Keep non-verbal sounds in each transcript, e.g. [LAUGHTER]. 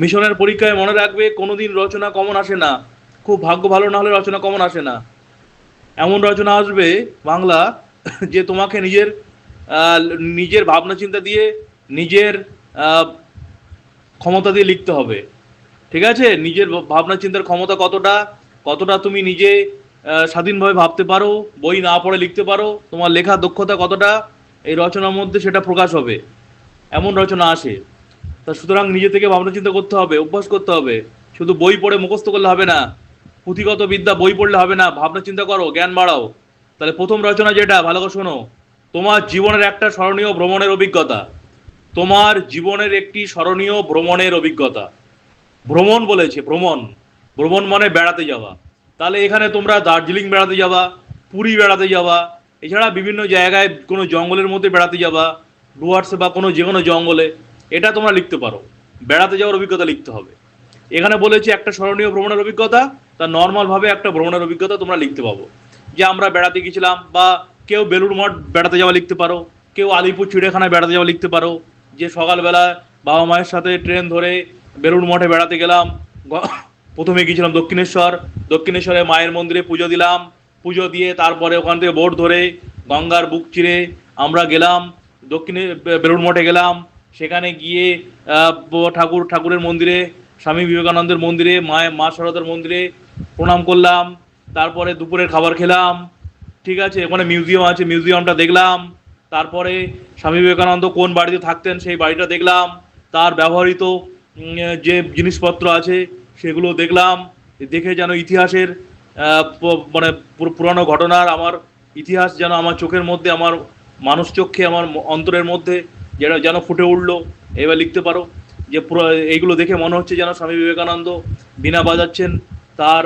মিশনের পরীক্ষায় মনে রাখবে, কোনোদিন রচনা কমন আসে না। খুব ভাগ্য ভালো না হলে রচনা কমন আসে না। এমন রচনা আসবে, বাংলা, যে তোমাকে নিজের নিজের ভাবনা চিন্তা দিয়ে নিজের ক্ষমতা দিয়ে লিখতে হবে। ঠিক আছে? নিজের ভাবনা চিন্তার ক্ষমতা কতটা? কতটা তুমি নিজে স্বাধীনভাবে ভাবতে পারো? বই না পড়ে লিখতে পারো? তোমার লেখার দক্ষতা কতটা? এই রচনার মধ্যে সেটা প্রকাশ হবে। এমন রচনা আসে। তা সুতরাং নিজে থেকে ভাবনা চিন্তা করতে হবে, অভ্যাস করতে হবে। শুধু বই পড়ে মুখস্থ করলে হবে না, পুঁথিগত বিদ্যা, বই পড়লে হবে না, ভাবনা চিন্তা করো, জ্ঞান বাড়াও। তাহলে প্রথম রচনা যেটা, ভালো করে শোনো। তোমার জীবনের একটা স্মরণীয় ভ্রমণের অভিজ্ঞতা। তোমার জীবনের একটি স্মরণীয় ভ্রমণের অভিজ্ঞতা। ভ্রমণ বলেছে, ভ্রমণ। ভ্রমণ মানে বেড়াতে যাওয়া। তাহলে এখানে তোমরা দার্জিলিং বেড়াতে যাবা পুরী বেড়াতে যাবা এছাড়া বিভিন্ন জায়গায় কোনো জঙ্গলের মধ্যে বেড়াতে যাবা ডুয়ার্সে বা কোনো যে কোনো জঙ্গলে। এটা তোমরা লিখতে পারো। বেড়াতে যাওয়ার অভিজ্ঞতা লিখতে হবে। এখানে বলেছি একটা স্মরণীয় ভ্রমণের অভিজ্ঞতা, তা নর্মালভাবে একটা ভ্রমণের অভিজ্ঞতা তোমরা লিখতে পাবো। যে আমরা বেড়াতে গেছিলাম বা কেউ বেলুড় মঠ বেড়াতে যাওয়া লিখতে পারো, কেউ আলিপুর চিড়িয়াখানায় বেড়াতে যাওয়া লিখতে পারো, যে সকালবেলা বাবা মায়ের সাথে ট্রেন ধরে বেলুড় মঠে বেড়াতে গেলাম প্রথমে গিয়েছিলাম দক্ষিণেশ্বর, দক্ষিণেশ্বরে মায়ের মন্দিরে পুজো দিলাম, পুজো দিয়ে তারপরে ওখান থেকে বোট ধরে গঙ্গার বুক চিরে আমরা গেলাম, দক্ষিণে বেলুড় মঠে গেলাম সেখানে গিয়ে ঠাকুর, ঠাকুরের মন্দিরে, স্বামী বিবেকানন্দের মন্দিরে, মায়ের, মা শারদার মন্দিরে প্রণাম করলাম, তারপরে দুপুরের খাবার খেলাম, ঠিক আছে? ওখানে মিউজিয়াম আছে মিউজিয়ামটা দেখলাম, তারপরে স্বামী বিবেকানন্দ কোন বাড়িতে থাকতেন সেই বাড়িটা দেখলাম, তার ব্যবহৃত যে জিনিসপত্র আছে সেগুলো দেখলাম, দেখে যেন ইতিহাসের মানে পুর- পুরানো ঘটনার আমার ইতিহাস যেন আমার চোখের মধ্যে, আমার মানুষ চক্ষে আমার অন্তরের মধ্যে যেন যেন ফুটে উঠল। এবার লিখতে পারো যে পুরো এইগুলো দেখে মনে হচ্ছে যেন স্বামী বিবেকানন্দ বিনা বাজাচ্ছেন, তার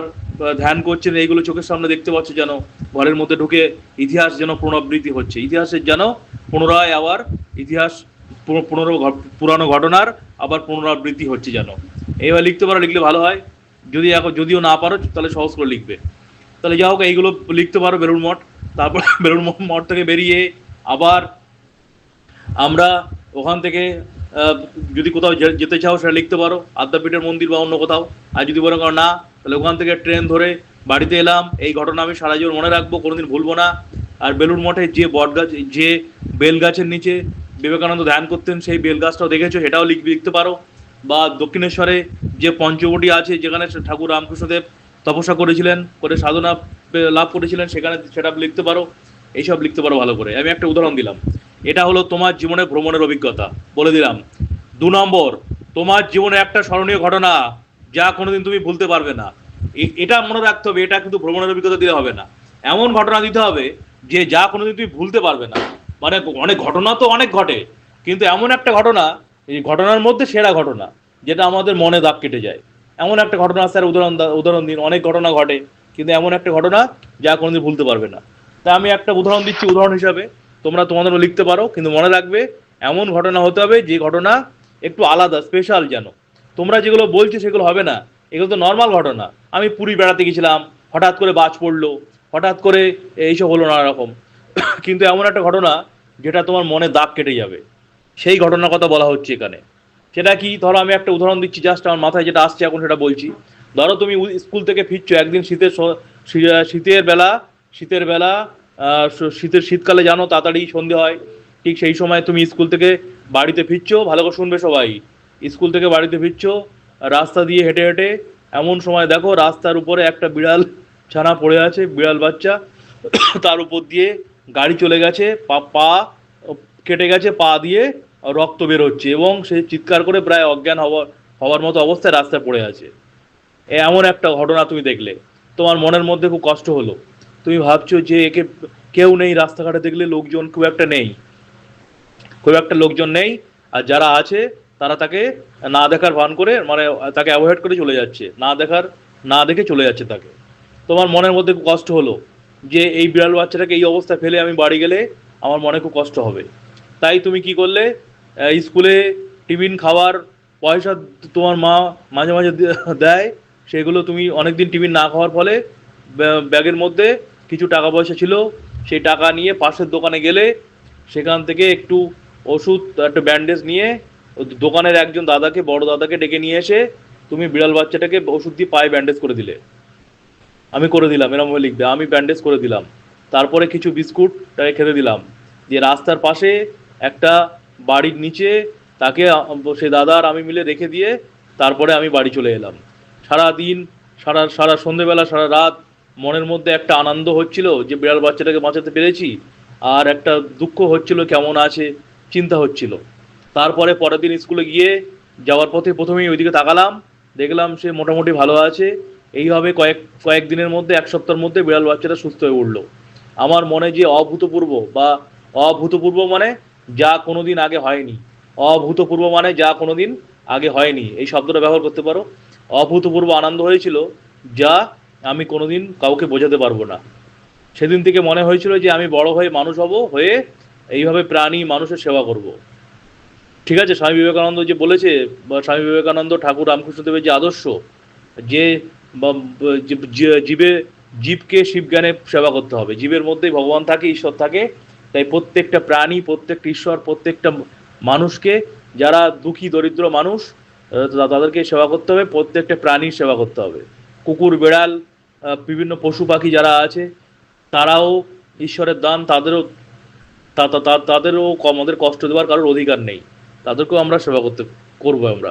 ধ্যান করছেন, এইগুলো চোখের সামনে দেখতে পাচ্ছ যেন ঘরের মধ্যে ঢুকে ইতিহাস যেন পুনরাবৃত্তি হচ্ছে। ইতিহাসের যেন পুনরায় আবার ইতিহাস পুনর পুরানো ঘটনার আবার পুনরাবৃত্তি হচ্ছে যেন। এইবার লিখতে পারো, লিখলে ভালো হয়। যদি এখন যদিও না পারো, তাহলে সহজ করে লিখবে। তাহলে যা হোক, এইগুলো লিখতে পারো বেলুড় মঠ। তারপর [LAUGHS] বেলুড় মঠ থেকে বেরিয়ে আবার আমরা ওখান থেকে যদি কোথাও যেতে চাও সেটা লিখতে পারো, আদ্যাপীঠের মন্দির বা অন্য কোথাও। আর যদি মনে করো না, তাহলে ওখান থেকে ট্রেন ধরে বাড়িতে এলাম। এই ঘটনা আমি সারা জীবন মনে রাখব, কোনোদিন ভুলবো না। আর বেলুড় মঠে যে বট গাছ যে বেল গাছের নিচে বিবেকানন্দ ধ্যান করতেন, সেই বেল গাছটাও দেখেছ, সেটাও লিখ লিখতে পারো। বা দক্ষিণেশ্বরে যে পঞ্চবটি আছে, যেখানে ঠাকুর রামকৃষ্ণদেব তপস্যা করেছিলেন, করে সাধনা লাভ করেছিলেন, সেখানে সেটা লিখতে পারো। এইসব লিখতে পারো ভালো করে। আমি একটা উদাহরণ দিলাম। এটা হলো তোমার জীবনে ভ্রমণের অভিজ্ঞতা। বলে দিলাম। দু নম্বর, তোমার জীবনে একটা স্মরণীয় ঘটনা যা কোনোদিন তুমি ভুলতে পারবে না। এটা মনে রাখতে হবে, এটা কিন্তু ভ্রমণের অভিজ্ঞতা দিলে হবে না। এমন ঘটনা দিতে হবে যে যা কোনোদিন তুমি ভুলতে পারবে না। মানে অনেক ঘটনা তো অনেক ঘটে, কিন্তু এমন একটা ঘটনা, এই ঘটনার মধ্যে সেরা ঘটনা, যেটা আমাদের মনে দাগ কেটে যায়। এমন একটা ঘটনা স্যার উদাহরণ উদাহরণ দিন, অনেক ঘটনা ঘটে, কিন্তু এমন একটা ঘটনা যা কোনোদিন ভুলতে পারবে না। তা আমি একটা উদাহরণ দিচ্ছি, উদাহরণ হিসাবে। তোমরা তোমাদেরও লিখতে পারো, কিন্তু মনে রাখবে, এমন ঘটনা হতে হবে, যে ঘটনা একটু আলাদা স্পেশাল যেন। তোমরা যেগুলো বলছো সেগুলো হবে না, এগুলো তো নর্মাল ঘটনা। আমি পুরী বেড়াতে গেছিলাম, হঠাৎ করে বাজ পড়ল, হঠাৎ করে এইসব হলো নানা রকম। [COUGHS] কিন্তু এমন একটা ঘটনা, যেটা তোমার মনে দাগ কেটে যাবে। সেই ঘটনার কথা বলা হচ্ছে এখানে। সেটা কি? ধরো আমি একটা উদাহরণ দিচ্ছি জাস্ট আমার মাথায় যেটা আসছে এখন সেটা বলছি। ধরো তুমি স্কুল থেকে ফিরছো, একদিন শীতের শীতের বেলা শীতের বেলা শীতের শীতকালে জানো, তাড়াতাড়ি সন্ধে হয়। ঠিক সেই সময় তুমি স্কুল থেকে বাড়িতে ফিরছো। ভালো করে শুনবে সবাই। স্কুল থেকে বাড়িতে ফিরছো, রাস্তা দিয়ে হেঁটে হেঁটে, এমন সময় দেখো রাস্তার উপরে একটা বিড়াল ছানা পড়ে আছে, বিড়াল বাচ্চা। [COUGHS] তার উপর দিয়ে গাড়ি চলে গেছে, পা পা কেটে গেছে, পা দিয়ে রক্ত বের হচ্ছে এবং সে চিৎকার করে প্রায় অজ্ঞান হওয়ার হওয়ার মতো অবস্থায় রাস্তায় পড়ে আছে। এমন একটা ঘটনা তুমি দেখলে। তোমার মনের মধ্যে খুব কষ্ট হলো। তুমি ভাবছ যে একে কেউ নেই রাস্তাঘাটে দেখলে লোকজন খুব একটা নেই। খুব একটা লোকজন নেই, আর যারা আছে, তারা তাকে না দেখার ভান করে মানে তাকে অ্যাভয়েড করে চলে যাচ্ছে। না দেখার, না দেখে চলে যাচ্ছে তাকে। তোমার মনের মধ্যে খুব কষ্ট হলো যে এই বিড়াল বাচ্চাটাকে এই অবস্থায় ফেলে আমি বাড়ি গেলে আমার মনে খুব কষ্ট হবে। তাই তুমি কি করলে? স্কুলে টিফিন খাওয়ার পয়সা তোমার মা মাঝে মাঝে দেয়, সেগুলো তুমি অনেকদিন টিফিন না খাওয়ার ফলে ব্যা- ব্যাগের মধ্যে কিছু টাকা পয়সা ছিল সেই টাকা নিয়ে পাশের দোকানে গেলে সেখান থেকে একটু ওষুধ, একটা ব্যান্ডেজ নিয়ে দোকানের একজন দাদাকে, বড় দাদাকে ডেকে নিয়ে এসে তুমি বিড়াল বাচ্চাটাকে ওষুধ দিয়ে পায়ে ব্যান্ডেজ করে দিলে। আমি করে দিলাম এরকম ভাবে লিখবে। আমি ব্যান্ডেজ করে দিলাম। তারপরে কিছু বিস্কুট তাকে খেতে দিলাম। যে রাস্তার পাশে একটা বাড়ির নিচে তাকে সে দাদা আর আমি মিলে রেখে দিয়ে তারপরে আমি বাড়ি চলে এলাম। সারা দিন সারা সারা সন্ধেবেলা, সারা রাত মনের মধ্যে একটা আনন্দ হচ্ছিল যে বিড়াল বাচ্চাটাকে বাঁচাতে পেরেছি, আর একটা দুঃখ হচ্ছিল কেমন আছে, চিন্তা হচ্ছিল। তারপরে পরের দিন স্কুলে গিয়ে যাওয়ার পথে প্রথমেই ওইদিকে তাকালাম, দেখলাম সে মোটামুটি ভালো আছে। এইভাবে কয়েক কয়েকদিনের মধ্যে, এক সপ্তাহের মধ্যে বিড়াল বাচ্চাটা সুস্থ হয়ে উঠল। আমার মনে যে অভূতপূর্ব বা অভূতপূর্ব মানে যা কোনো দিন আগে হয়নি। অভূতপূর্ব মানে যা কোনো দিন আগে হয়নি। এই শব্দটা ব্যবহার করতে পারো। অভূতপূর্ব আনন্দ হয়েছিল যা আমি কোনোদিন কাউকে বোঝাতে পারব না। সেদিন থেকে মনে হয়েছিল যে আমি বড় হয়ে মানুষ হব, হয়ে এইভাবে প্রাণী মানুষের সেবা করব। ঠিক আছে, স্বামী বিবেকানন্দ যে বলেছে স্বামী বিবেকানন্দ ঠাকুর রামকৃষ্ণদেবের যে আদর্শ, যে জীবে, জীবকে শিবজ্ঞানে সেবা করতে হবে। জীবের মধ্যেই ভগবান থাকে, ঈশ্বর থাকে, তাই প্রত্যেকটা প্রাণী, প্রত্যেকটা ঈশ্বর, প্রত্যেকটা মানুষকে, যারা দুঃখী, দরিদ্র মানুষ তাদেরকে সেবা করতে হবে, প্রত্যেকটা প্রাণীর সেবা করতে হবে। কুকুর, বেড়াল বিভিন্ন পশু পাখি যারা আছে, তারাও ঈশ্বরের দান, তাদেরও তাদেরও আমাদের কষ্ট দেওয়ার কারোর অধিকার নেই। তাদেরকেও আমরা সেবা করতে, করব আমরা।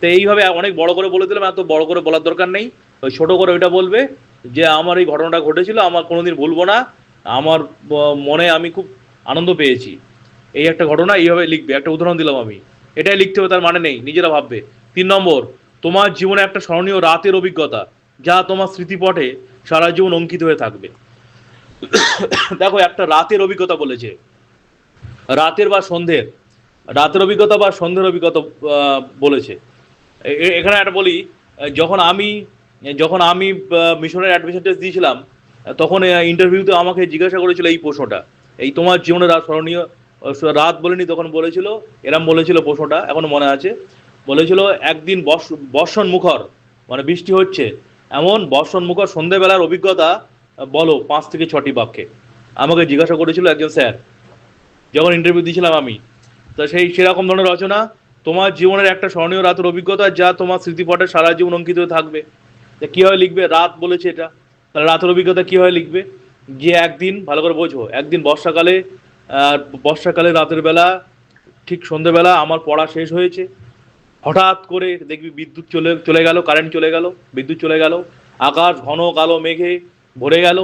তো এইভাবে অনেক বড় করে বলে দিলাম, এত বড় করে বলার দরকার নেই। ওই ছোট করে ওইটা বলবে যে, আমার এই ঘটনাটা ঘটেছিল, আমার কোনোদিন ভুলবো না। আমার মনে আমি খুব আনন্দ পেয়েছি। এই একটা ঘটনা, এইভাবে লিখবে। একটা উদাহরণ দিলাম আমি। এটাই লিখতে হবে, তার মানে নেই। নিজেরা ভাববে। তিন নম্বর, তোমার জীবনে একটা স্মরণীয় রাতের অভিজ্ঞতা। যা তোমার স্মৃতিপটে সারা জীবন অঙ্কিত হয়ে থাকবে। দেখো, একটা রাতের অভিজ্ঞতা বলেছে। রাতের বা সন্ধ্যের, রাতের অভিজ্ঞতা বা সন্ধ্যের অভিজ্ঞতা বলেছে। এখানে একটা বলি, যখন আমি যখন আমি মিশনের অ্যাডমিশন টেস্ট দিয়েছিলাম, তখন ইন্টারভিউতে আমাকে জিজ্ঞাসা করেছিল এই প্রশ্নটা। এই তোমার জীবনের স্মরণীয়, রাত বলেনি, তখন বলেছিল, এরম বলেছিল প্রশ্নটা, এখনও মনে আছে। বলেছিল, একদিন বর্ষ, বর্ষণ মুখর মানে বৃষ্টি হচ্ছে এমন বর্ষণ মুখর সন্ধেবেলার অভিজ্ঞতা, বলো, পাঁচ থেকে ছটি বাক্যে। আমাকে জিজ্ঞাসা করেছিল একজন স্যার, যখন ইন্টারভিউ দিয়েছিলাম আমি। তো সেই সেরকম ধরনের রচনা তোমার জীবনের একটা স্মরণীয় রাতের অভিজ্ঞতা যা তোমার স্মৃতিপটে সারা জীবন অঙ্কিত থাকবে। তা কীভাবে লিখবে? রাত বলেছে এটা। তাহলে রাতের অভিজ্ঞতা কীভাবে লিখবে? যে একদিন, ভালো করে বোঝো, একদিন বর্ষাকালে বর্ষাকালে রাতের বেলা, ঠিক সন্ধেবেলা আমার পড়া শেষ হয়েছে। হঠাৎ করে দেখবি বিদ্যুৎ চলে চলে গেল কারেন্ট চলে গেল, বিদ্যুৎ চলে গেল, আকাশ ঘন কালো মেঘে ভরে গেল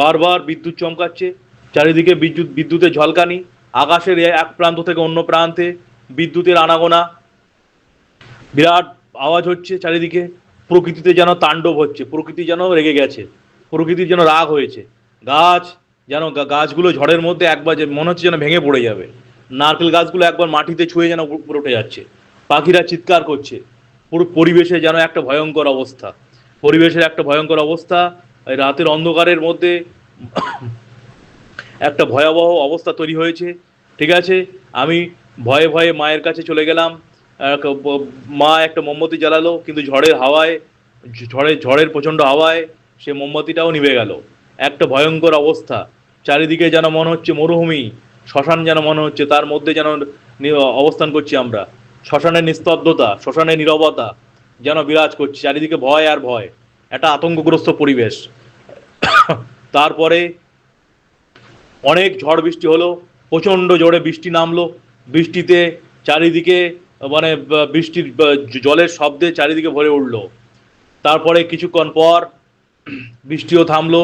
বারবার বিদ্যুৎ চমকাচ্ছে, চারিদিকে বিদ্যুৎ, বিদ্যুতের ঝলকানি, আকাশের এক প্রান্ত থেকে অন্য প্রান্তে বিদ্যুতের আনাগোনা, বিরাট আওয়াজ হচ্ছে চারিদিকে, প্রকৃতিতে যেন তাণ্ডব হচ্ছে, প্রকৃতি যেন রেগে গেছে, প্রকৃতির যেন রাগ হয়েছে, গাছ যেন গাছগুলো ঝড়ের মধ্যে একবার যে মনে হচ্ছে যেন ভেঙে পড়ে যাবে, নারকেল গাছগুলো একবার মাটিতে ছুঁয়ে যেন উপরে উঠে যাচ্ছে পাখিরা চিৎকার করছে। পুরো পরিবেশে যেন একটা ভয়ঙ্কর অবস্থা। পরিবেশের একটা ভয়ঙ্কর অবস্থা। রাতের অন্ধকারের মধ্যে একটা ভয়াবহ অবস্থা তৈরি হয়েছে। ঠিক আছে? আমি ভয়ে ভয়ে মায়ের কাছে চলে গেলাম। মা একটা মোমবাতি জ্বালালো, কিন্তু ঝড়ের হাওয়ায় ঝড়ের ঝড়ের প্রচণ্ড হাওয়ায় সে মোমবাতিটাও নিভে গেল। একটা ভয়ঙ্কর অবস্থা। চারিদিকে যেন মনে হচ্ছে মরুভূমি, শ্মশান যেন মনে হচ্ছে, তার মধ্যে যেন অবস্থান করছি আমরা। শ্মশানের নিস্তব্ধতা শ্মশানের নিরবতা যেন বিরাজ করছে, চারিদিকে ভয় আর ভয়। একটা আতঙ্কগ্রস্ত পরিবেশ। তারপরে অনেক ঝড় বৃষ্টি হলো, প্রচণ্ড জোরে বৃষ্টি নামলো। বৃষ্টিতে চারিদিকে মানে বৃষ্টির জলের শব্দে চারিদিকে ভরে উঠল। তারপরে কিছুক্ষণ পর বৃষ্টিও থামলো,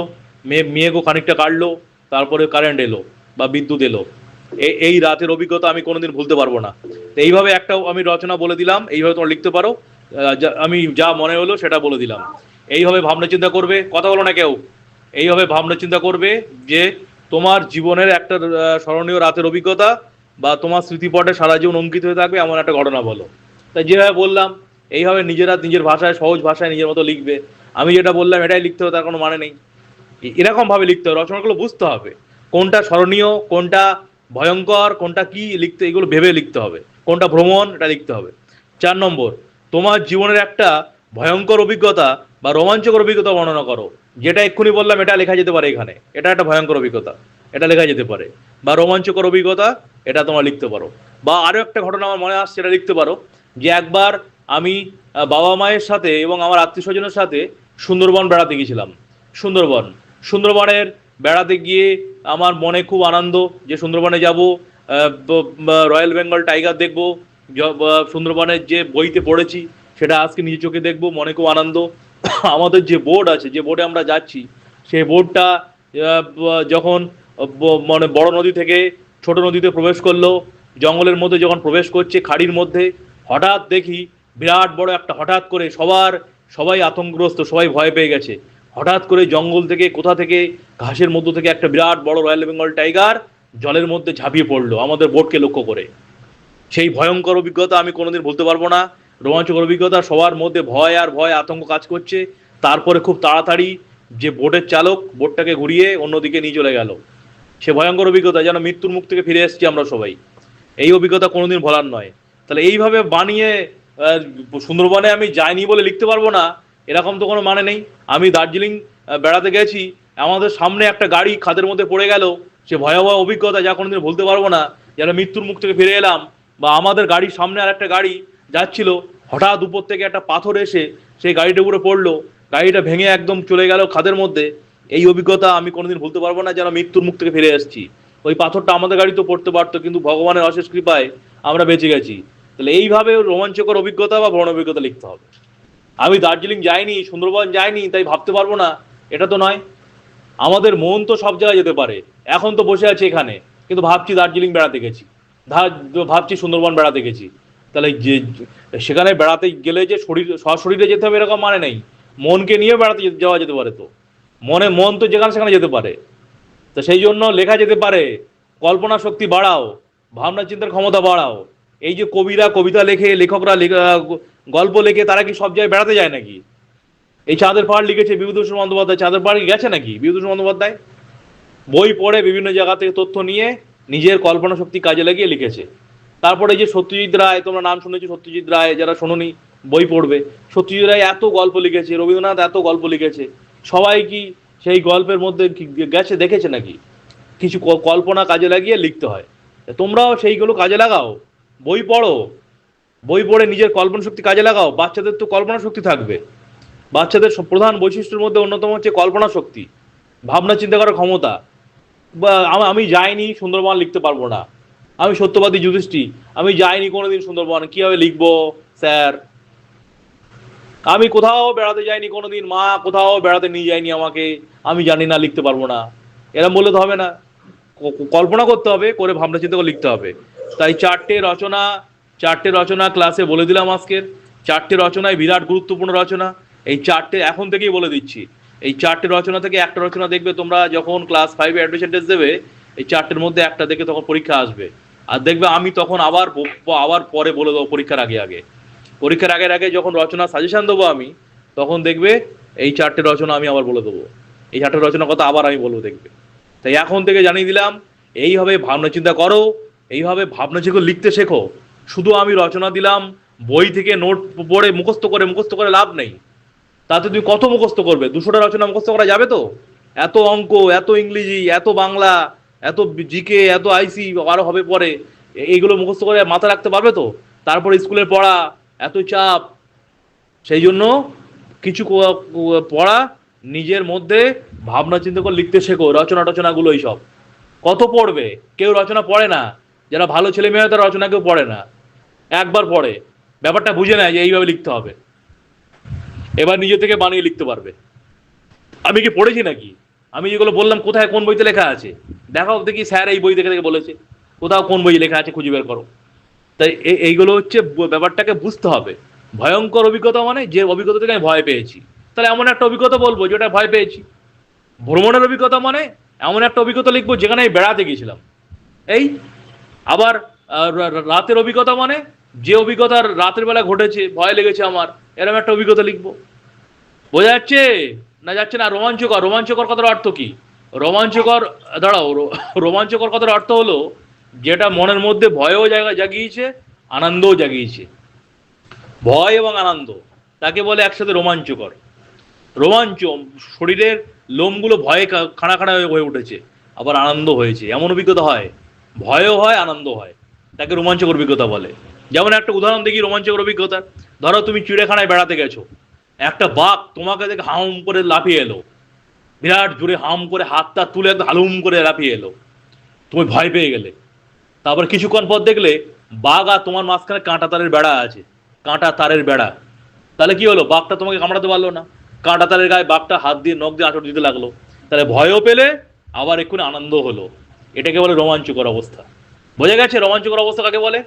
মেঘ, মেঘও খানিকটা কাটলো, তারপরে কারেন্ট এলো বা বিদ্যুৎ এলো। এই রাতের অভিজ্ঞতা আমি কোনোদিন ভুলতে পারব না। তো এইভাবে একটা আমি রচনা বলে দিলাম, এইভাবে তোমরা লিখতে পারো। আমি যা মনে হলো সেটা বলে দিলাম। এইভাবে ভাবনা চিন্তা করবে, কথা বলো না কেউ। এইভাবে ভাবনা চিন্তা করবে যে তোমার জীবনের একটা স্মরণীয় রাতের অভিজ্ঞতা বা তোমার স্মৃতিপটে সারা জীবন অঙ্কিত হয়ে থাকবে, এমন একটা ঘটনা বলো। তাই যেভাবে বললাম, এইভাবে নিজেরা নিজের ভাষায়, সহজ ভাষায় নিজের মতো লিখবে। আমি যেটা বললাম, এটাই লিখতে হবে, তার কোনো মানে নেই। এরকমভাবে লিখতে হবে, রচনাগুলো বুঝতে হবে। কোনটা স্মরণীয়, কোনটা ভয়ঙ্কর, কোনটা কি লিখতে, এগুলো ভেবে লিখতে হবে। কোনটা ভ্রমণ, এটা লিখতে হবে। চার নম্বর, তোমার জীবনের একটা ভয়ঙ্কর অভিজ্ঞতা বা রোমাঞ্চকর অভিজ্ঞতা বর্ণনা করো। যেটা এক্ষুনি বললাম, এটা লেখা যেতে পারে এখানে। এটা একটা ভয়ঙ্কর অভিজ্ঞতা। এটা লেখা যেতে পারে। বা রোমাঞ্চকর অভিজ্ঞতা, এটা তোমার লিখতে পারো। বা আরও একটা ঘটনা আমার মনে আসছে সেটা লিখতে পারো। যে একবার আমি বাবা মায়ের সাথে এবং আমার আত্মীয় স্বজনের সাথে সুন্দরবন বেড়াতে গেছিলাম সুন্দরবন। সুন্দরবনের বেড়াতে গিয়ে আমার মনে খুব আনন্দ যে সুন্দরবনে যাব রয়্যাল বেঙ্গল টাইগার দেখব সুন্দরবনের যে বইতে পড়েছি সেটা আজকে নিজে চোখে দেখব, মনে খুব আনন্দ। [COUGHS] আমাদের যে বোর্ড আছে, যে বোর্ডে আমরা যাচ্ছি, সেই বোর্ডটা যখন মানে বড় নদী থেকে ছোট নদীতে প্রবেশ করল, জঙ্গলের মধ্যে যখন প্রবেশ করছে খাড়ির মধ্যে, হঠাৎ দেখি বিরাট বড় একটা হঠাৎ করে সবার, সবাই আতঙ্কগ্রস্ত, সবাই ভয় পেয়ে গেছে। হঠাৎ করে জঙ্গল থেকে কোথা থেকে, ঘাসের মধ্য থেকে একটা বিরাট বড় রয়্যাল বেঙ্গল টাইগার জলের মধ্যে ঝাঁপিয়ে পড়ল আমাদের বোটকে লক্ষ্য করে। সেই ভয়ঙ্কর অভিজ্ঞতা আমি কোনোদিন বলতে পারব না। রোমাঞ্চকর অভিজ্ঞতা, সবার মধ্যে ভয় আর ভয় আতঙ্ক কাজ করছে। তারপরে খুব তাড়াতাড়ি যে বোটের চালক বোটটাকে ঘুরিয়ে অন্যদিকে নিয়ে চলে গেল। সে ভয়ঙ্কর অভিজ্ঞতা, যেন মৃত্যুর মুখ থেকে ফিরে এসেছি আমরা সবাই। এই অভিজ্ঞতা কোনোদিন ভোলার নয়। তাহলে এইভাবে বানিয়ে সুন্দরবনে আমি যাইনি বলে লিখতে পারব না। এরকম তো কোনো মানে নেই। আমি দার্জিলিং বেড়াতে গেছি, আমাদের সামনে একটা গাড়ি খাদের মধ্যে পড়ে গেল। সে ভয়াবহ অভিজ্ঞতা যা কোনোদিন বলতে পারব না। যেন মৃত্যুর মুখ থেকে ফিরে এলাম বা আমাদের গাড়ির সামনে আর একটা গাড়ি যাচ্ছিল। হঠাৎ উপর থেকে একটা পাথর এসে সেই গাড়িটার উপরে পড়ল। গাড়িটা ভেঙে একদম চলে গেল খাদের মধ্যে। এই অভিজ্ঞতা আমি কোনোদিন ভুলতে পারব না, যেন মৃত্যুর মুখ থেকে ফিরে এসেছি। ওই পাথরটা আমাদের গাড়িতেও পড়তে পারতো, কিন্তু ভগবানের অশেষ কৃপায় আমরা বেঁচে গেছি। তাহলে এইভাবে রোমাঞ্চকর অভিজ্ঞতা বা ভ্রমণ অভিজ্ঞতা লিখতে হবে। আমি দার্জিলিং যাইনি, সুন্দরবন যাইনি, তাই ভাবতে পারব না। এটা তো নয়। আমাদের মন তো সব জায়গায় যেতে পারে। এখন তো বসে আছি এখানে, কিন্তু ভাবছি দার্জিলিং বেড়াতে গেছি। ভাবছি সুন্দরবন বেড়াতে গেছি। তাহলে যে, সেখানে বেড়াতে গেলে যে শরীর, সশরীরে যেতে হবে এরকম মানে নেই। মনকে নিয়ে বেড়াতে যাওয়া যেতে পারে তো। মনে মন তো যেখানে সেখানে যেতে পারে। তো সেই জন্য লেখা যেতে পারে, কল্পনা শক্তি বাড়াও, ভাবনা চিন্তার ক্ষমতা বাড়াও। এই যে কবিরা, কবিতা লেখে, লেখকরা লেখা- গল্প লেখে, তারা কি সব জায়গায় বেড়াতে যায় নাকি? এই চাঁদের পাহাড় লিখেছে বিভূতিভূষণ বন্দ্যোপাধ্যায়। চাঁদের পাহাড় গেছে নাকি বিভূতিভূষণ বন্দ্যোপাধ্যায়? বই পড়ে বিভিন্ন জায়গা থেকে তথ্য নিয়ে নিজের কল্পনা শক্তি কাজে লাগিয়ে লিখেছে। তারপরে যে সত্যজিৎ রায়, তোমরা নাম শুনেছো সত্যজিৎ রায়, যারা শোনোনি, বই পড়বে। সত্যজিৎ রায় এত গল্প লিখেছে, রবীন্দ্রনাথ এত গল্প লিখেছে। সবাই কি সেই গল্পের মধ্যে গেছে, দেখেছে নাকি? কিছু কল্পনা কাজে লাগিয়ে লিখতে হয়। তোমরাও সেইগুলো কাজে লাগাও। বই পড়ো। বই পড়ে নিজের কল্পনা শক্তি কাজে লাগাও। বাচ্চাদের তো কল্পনা শক্তি থাকবে। বাচ্চাদের প্রধান বৈশিষ্ট্যের মধ্যে অন্যতম হচ্ছে কল্পনা শক্তি ভাবনা চিন্তা করার ক্ষমতা। বা আমি যাইনি, সুন্দরবন লিখতে পারব না। আমি সত্যবাদী যুধিষ্ঠি আমি যাইনি কোনোদিন সুন্দরবন। কীভাবে লিখব, স্যার? আমি কোথাও বেড়াতে যাইনি কোনোদিন। মা কোথাও বেড়াতে নিয়ে যায়নি আমাকে। আমি জানি না, লিখতে পারব না। এরম বললে তো হবে না। কল্পনা করতে হবে, করে ভাবনা চিন্তা করে লিখতে হবে। তাই চারটে রচনা চারটে রচনা ক্লাসে বলে দিলাম আজকের চারটে রচনায় বিরাট গুরুত্বপূর্ণ রচনা। এই চারটে এখন থেকেই বলে দিচ্ছি। এই চারটে রচনা থেকে একটা রচনা দেখবে তোমরা যখন ক্লাস ফাইভে অ্যাডমিশন টেস্ট দেবে, এই চারটের মধ্যে একটা দেখে তখন পরীক্ষা আসবে। আর দেখবে আমি তখন আবার আবার পরে বলে দেবো পরীক্ষার আগে আগে। পরীক্ষার আগের আগে যখন রচনা সাজেশন দেবো আমি, তখন দেখবে এই চারটে রচনা আমি আবার বলে দেবো। এই চারটে রচনা কথা আবার আমি বলব দেখবে। তাই এখন থেকে জানিয়ে দিলাম এইভাবে ভাবনা চিন্তা করো। এইভাবে ভাবনা চিন্তা লিখতে শেখো। শুধু আমি রচনা দিলাম, বই থেকে নোট পড়ে মুখস্থ করে মুখস্থ করে লাভ নেই। তাতে তুমি কত মুখস্থ করবে? দুশোটা রচনা মুখস্থ করা যাবে তো? এত অঙ্ক, এত ইংরেজি, এত বাংলা, এত জিকে, এত আইসি আরও হবে পরে। এইগুলো মুখস্থ করে মাথা রাখতে পারবে তো? তারপরে স্কুলে পড়া এত চাপ। সেই জন্য কিছু পড়া নিজের মধ্যে ভাবনা চিন্তা করে লিখতে শেখো রচনা টচনাগুলো এইসব কত পড়বে? কেউ রচনা পড়ে না। যারা ভালো ছেলে মেয়ে তারা রচনা কেউ পড়ে না। একবার পড়ে। ব্যাপারটা বুঝে নেয় যে এইভাবে লিখতে হবে। এবার নিজে থেকে বানিয়ে লিখতে পারবে। আমি কি পড়েছি নাকি? আমি যেগুলো বললাম, কোথায় কোন বইতে লেখা আছে? দেখাও দেখি স্যার এই বই দেখে দেখে বলেছে। কোথাও কোন বই লেখা আছে খুঁজে বের করো। তাই এইগুলো হচ্ছে ব্যাপারটাকে বুঝতে হবে। ভয়ঙ্কর অভিজ্ঞতা মানে যে অভিজ্ঞতা থেকে আমি ভয় পেয়েছি। তাহলে এমন একটা অভিজ্ঞতা বলব যেটা ভয় পেয়েছি। ভ্রমণের অভিজ্ঞতা মানে এমন একটা অভিজ্ঞতা লিখব যেখানে আমি বেড়াতে গেছিলাম এই আবার রাতের অভিজ্ঞতা মানে? যে অভিজ্ঞতা রাতের বেলা ঘটেছে, ভয় লেগেছে আমার এরকম একটা অভিজ্ঞতা লিখব। বোঝা যাচ্ছে? না যাচ্ছে না? রোমাঞ্চকর। রোমাঞ্চকর কথার অর্থ কি? রোমাঞ্চকর, দাঁড়াও রোমাঞ্চকর কথার অর্থ হলো, যেটা মনের মধ্যে ভয়ও জায়গা জাগিয়েছে, আনন্দও জাগিয়েছে। ভয় এবং আনন্দ, তাকে বলে একসাথে রোমাঞ্চকর। রোমাঞ্চ, শরীরের লোমগুলো ভয়ে খাড়া খাড়া হয়ে উঠেছে, আবার আনন্দ হয়েছে। এমন অভিজ্ঞতা হয় ভয়ও হয় আনন্দ হয়। তাকে রোমাঞ্চকর অভিজ্ঞতা বলে। যেমন একটা উদাহরণ দেখি, রোমাঞ্চকর অভিজ্ঞতা। ধরো তুমি চিড়িয়াখানায় বেড়াতে গেছো। একটা বাঘ তোমাকে দেখে হাম করে লাফিয়ে এলো। বিরাট জোরে হাম করে হাতটা তুলে হালুম করে লাফিয়ে এলো। তুমি ভয় পেয়ে গেলে। তারপর কিছুক্ষণ পর দেখলে, বাঘ আর তোমার মাঝখানে কাঁটা তারের বেড়া আছে। কাঁটা তারের বেড়া। তাহলে কি হলো? বাঘটা তোমাকে কামড়াতে পারল না। কাঁটা তারের গায়ে বাঘটা হাত দিয়ে নখ দিয়ে আঁচড় দিতে লাগল। তাহলে ভয়ও পেলে, আবার এক্ষুনি আনন্দ হলো। এটাকে বলে রোমাঞ্চকর অবস্থা। বোঝা গেছে রোমাঞ্চকর অবস্থা কাকে বলে?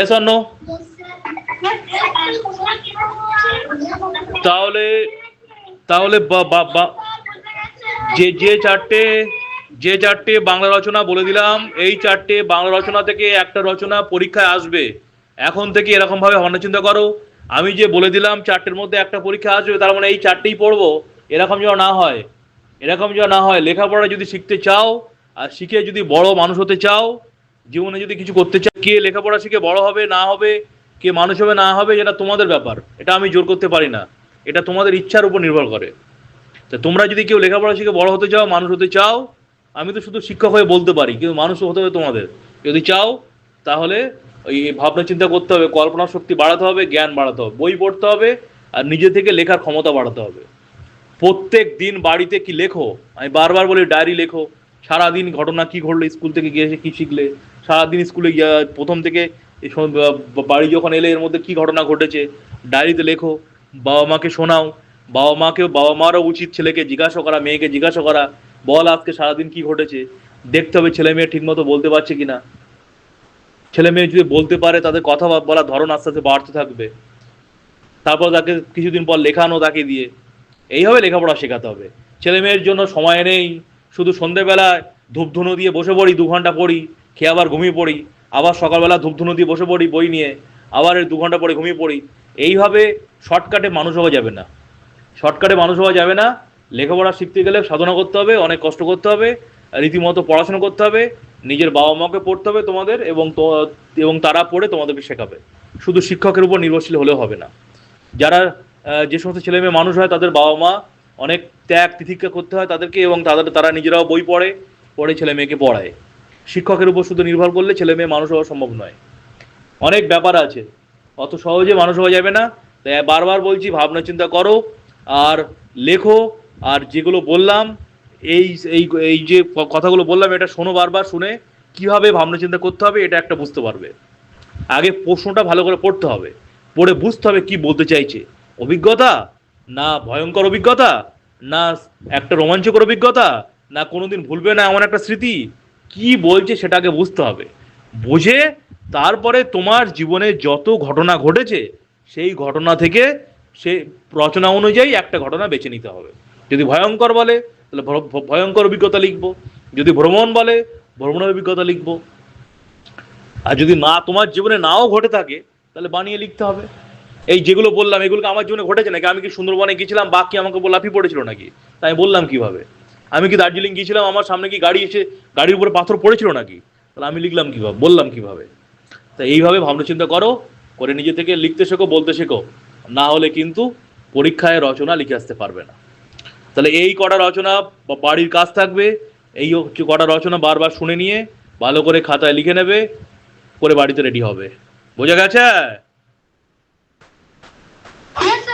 এস অন্য তাহলে তাহলে যে যে চারটে যে চারটে বাংলা রচনা বলে দিলাম, এই চারটে বাংলা রচনা থেকে একটা রচনা পরীক্ষায় আসবে। এখন থেকে এরকম ভাবে ভাবনা চিন্তা করো। আমি যে বলে দিলাম চারটের মধ্যে একটা পরীক্ষা আসবে, তার মানে এই চারটেই পড়ব, এরকম যেন না হয়। এরকম যেন না হয়। লেখাপড়া যদি শিখতে চাও আর শিখে যদি বড় মানুষ হতে চাও, জীবনে যদি কিছু করতে চাও, কে লেখাপড়া শিখে বড় হবে, না হবে, কে মানুষ হবে, না হবে যেটা তোমাদের ব্যাপার। এটা আমি জোর করতে পারি না। এটা তোমাদের ইচ্ছার উপর নির্ভর করে। তা তোমরা যদি কেউ লেখাপড়া শিখে বড় হতে চাও, মানুষ হতে চাও, আমি তো শুধু শিক্ষক হয়ে বলতে পারি, কিন্তু মানুষ হতে হবে তোমাদের। যদি চাও, তাহলে ওই ভাবনা চিন্তা করতে হবে, কল্পনা শক্তি বাড়াতে হবে, জ্ঞান বাড়াতে হবে, বই পড়তে হবে, আর নিজে থেকে লেখার ক্ষমতা বাড়াতে হবে। প্রত্যেক দিন বাড়িতে কি লেখো? আমি বারবার বলি, ডায়েরি লেখো। সারাদিন ঘটনা কি ঘটলো, স্কুল থেকে গিয়ে এসে কি শিখলে? সারাদিন স্কুলে গিয়ে প্রথম থেকে বাড়ি যখন এলে এর মধ্যে কি ঘটনা ঘটেছে, ডায়েরিতে লেখো, বাবা মাকে শোনাও, বাবা মাকে বাবা মারও উচিত ছেলেকে জিজ্ঞাসা করা, মেয়েকে জিজ্ঞাসা করা, বল আজকে সারাদিন কি ঘটেছে, দেখতে হবে ছেলে মেয়ে ঠিকমতো বলতে পারছে কিনা। ছেলে মেয়ে যদি বলতে পারে, তাদের কথা বলার ধরন আস্তে আস্তে বাড়তে থাকবে। তারপর তাকে কিছুদিন পর লেখানো তাকে দিয়ে। এইভাবে লেখাপড়া শেখাতে হবে। ছেলে মেয়ের জন্য সময় নেই। শুধু সন্ধেবেলায় ধূপধুনো দিয়ে বসে পড়ি, দু ঘণ্টা পড়ি, খেয়ে আবার ঘুমিয়ে পড়ি, আবার সকালবেলা ধূপধুনো দিয়ে বসে পড়ি, বই নিয়ে, আবার দু ঘণ্টা পরে ঘুমিয়ে পড়ি। এইভাবে শর্টকাটে মানুষ হওয়া যাবে না। শর্টকাটে মানুষ হওয়া যাবে না। লেখাপড়া শিখতে গেলে সাধনা করতে হবে, অনেক কষ্ট করতে হবে, রীতিমতো পড়াশোনা করতে হবে, নিজের বাবা মাকে পড়তে হবে তোমাদের এবং এবং তারা পড়ে তোমাদেরকে শেখাবে। শুধু শিক্ষকের উপর নির্ভরশীল হলেও হবে না। যারা যে সমস্ত ছেলে মেয়ে মানুষ হয় তাদের বাবা মা অনেক ত্যাগ তিতিক্ষা করতে হয় তাদেরকে এবং তাদের তারা নিজেরাও বই পড়ে পড়ে ছেলে মেয়েকে পড়ায়। শিক্ষকের উপর শুধু নির্ভর করলে ছেলে মেয়ে মানুষ হওয়া সম্ভব নয়। অনেক ব্যাপার আছে। অত সহজে মানুষ হওয়া যাবে না। তাই বারবার বলছি, ভাবনা চিন্তা করো, আর লেখো, আর যেগুলো বললাম, এই এই এই যে কথাগুলো বললাম, এটা শোনো বারবার, শুনে কীভাবে ভাবনা চিন্তা করতে হবে, এটা একটা বুঝতে পারবে। আগে প্রশ্নটা ভালো করে পড়তে হবে। পড়ে বুঝতে হবে কি বলতে চাইছে। অভিজ্ঞতা? না ভয়ঙ্কর অভিজ্ঞতা, না একটা রোমাঞ্চকর অভিজ্ঞতা, না কোনোদিন ভুলবে না এমন একটা স্মৃতি। কি বলছে সেটাকে বুঝতে হবে। বুঝে তারপরে তোমার জীবনে যত ঘটনা ঘটেছে, সেই ঘটনা থেকে সে রচনা অনুযায়ী একটা ঘটনা বেছে নিতে হবে। যদি ভয়ঙ্কর বলে, তাহলে ভয়- ভয়ঙ্কর অভিজ্ঞতা লিখব। যদি ভ্রমণ বলে, ভ্রমণের অভিজ্ঞতা লিখব। আর যদি না, তোমার জীবনে নাও ঘটে থাকে, তাহলে বানিয়ে লিখতে হবে। এই যেগুলো বললাম এগুলো আমার জীবনে ঘটেছে নাকি? আমি কি সুন্দরবনে গেছিলাম বাকি আমাকে লাফি পড়েছিল নাকি? তাই বললাম কীভাবে? আমি কি দার্জিলিং গিয়েছিলাম, আমার সামনে কি গাড়ি এসে, গাড়ির উপরে পাথর পড়েছিল নাকি? তাহলে আমি লিখলাম কীভাবে, বললাম কীভাবে? তা এইভাবে ভাবনা চিন্তা করো, করে নিজে থেকে লিখতে শেখো, বলতে শেখো। না হলে কিন্তু পরীক্ষায় রচনা লিখে আসতে পারবে না। তাহলে এই কটা রচনা বা বাড়ির কাজ থাকবে, এই হচ্ছে কটা রচনা বারবার শুনে নিয়ে, ভালো করে খাতায় লিখে নেবে, করে বাড়িতে রেডি হবে। বোঝা গেছে? I